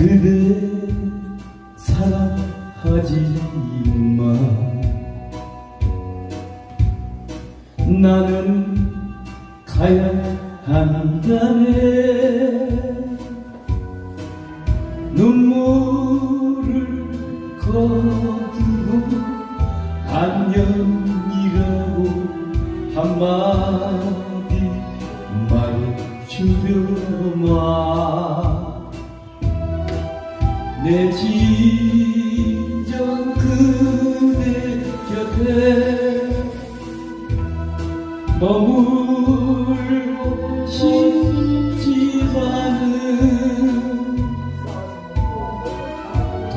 Kudu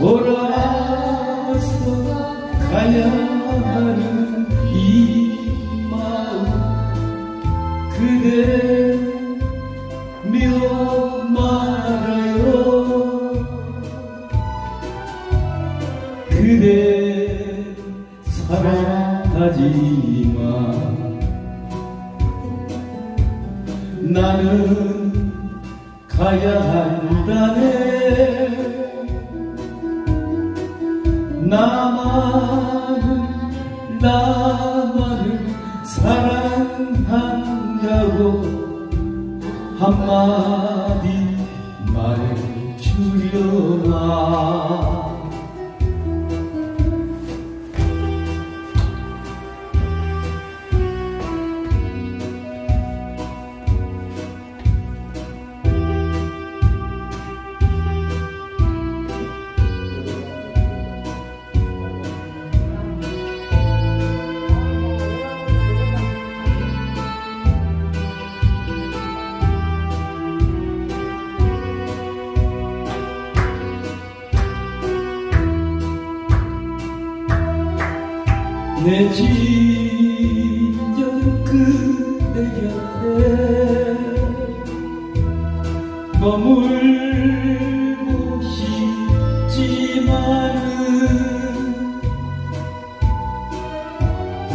돌아와서 가야 하는 나만을 나만을 사랑한다고 한마디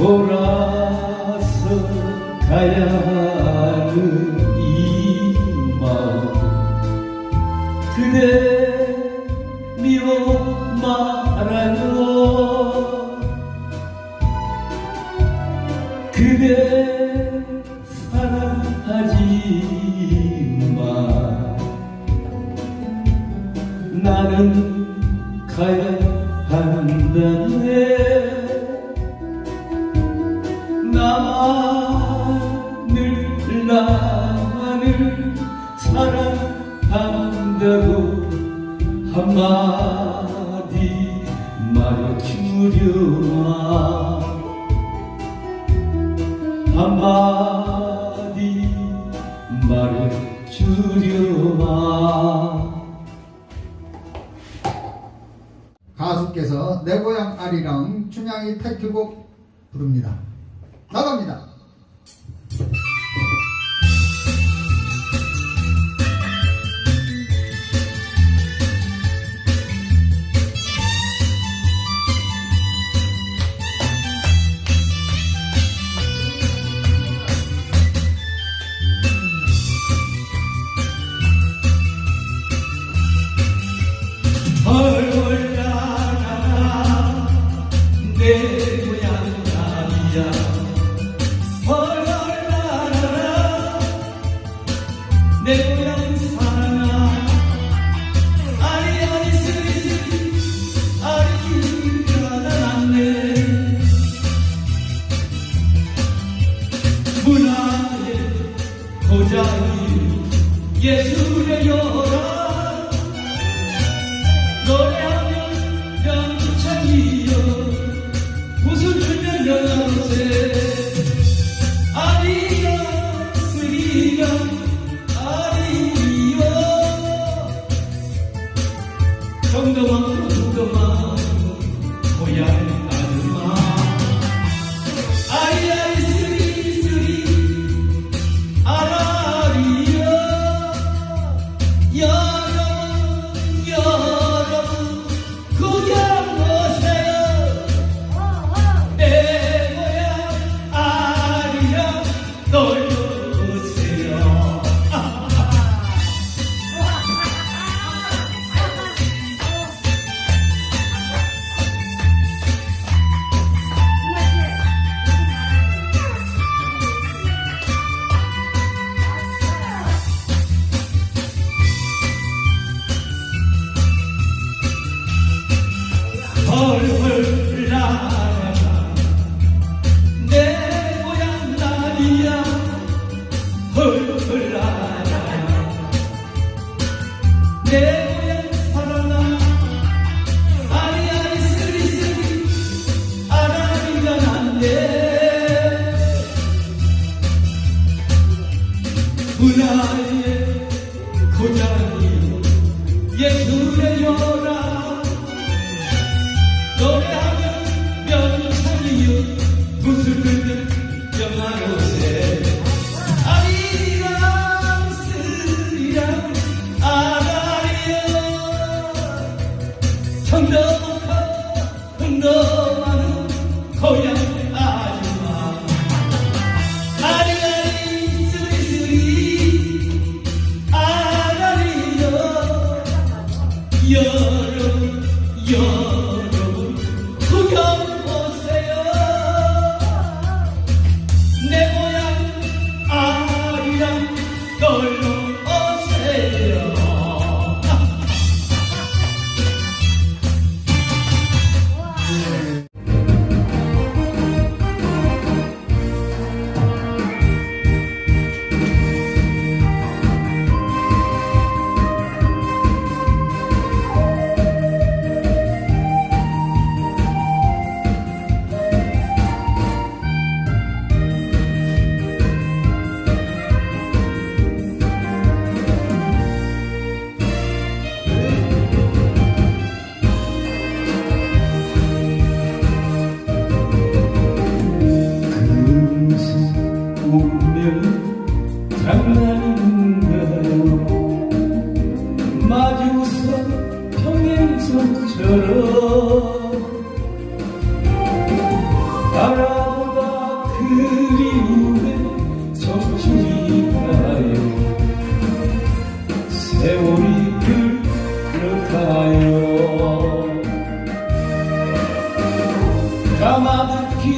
돌아서 가야 하는 이 마음. 그대 미워 말아요 그대 사랑하지 마 나는 가야 한다네 사랑한다고 한마디 말해주려마 한마디 말해주려마 가수께서 내 고향 아리랑 춘향이 타이틀곡 부릅니다. 나갑니다.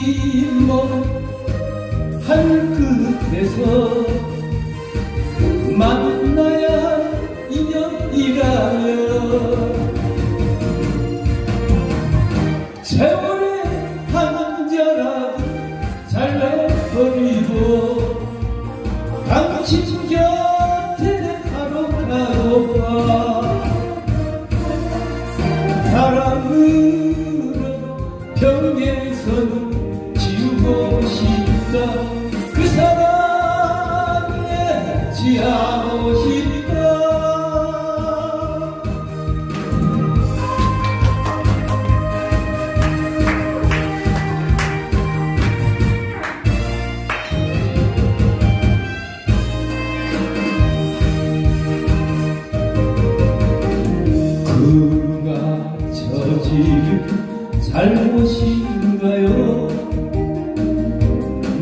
한몸 한 끝에서 만 지금 잘못인가요?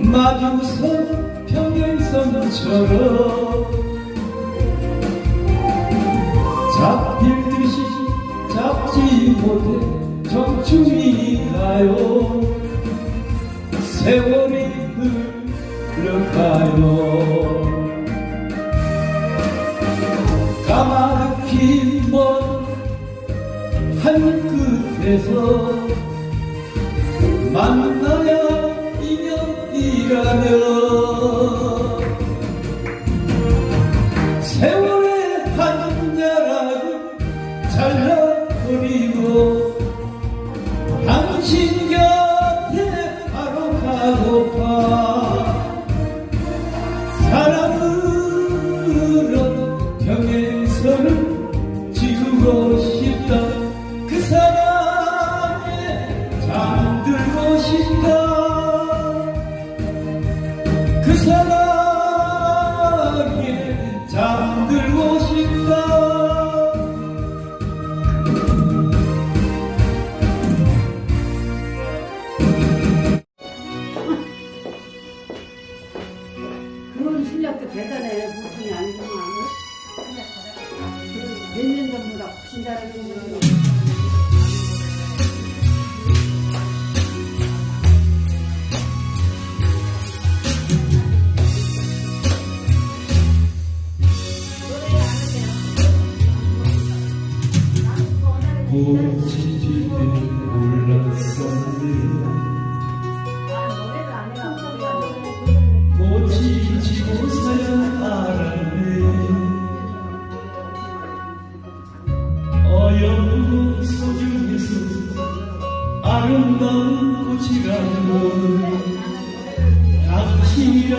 마주선 평행선처럼 잡힐 듯이 잡지 못해 정충이가요 세월이 흐를까요 가만히 먼한 this love 既然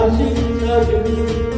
伤心的原因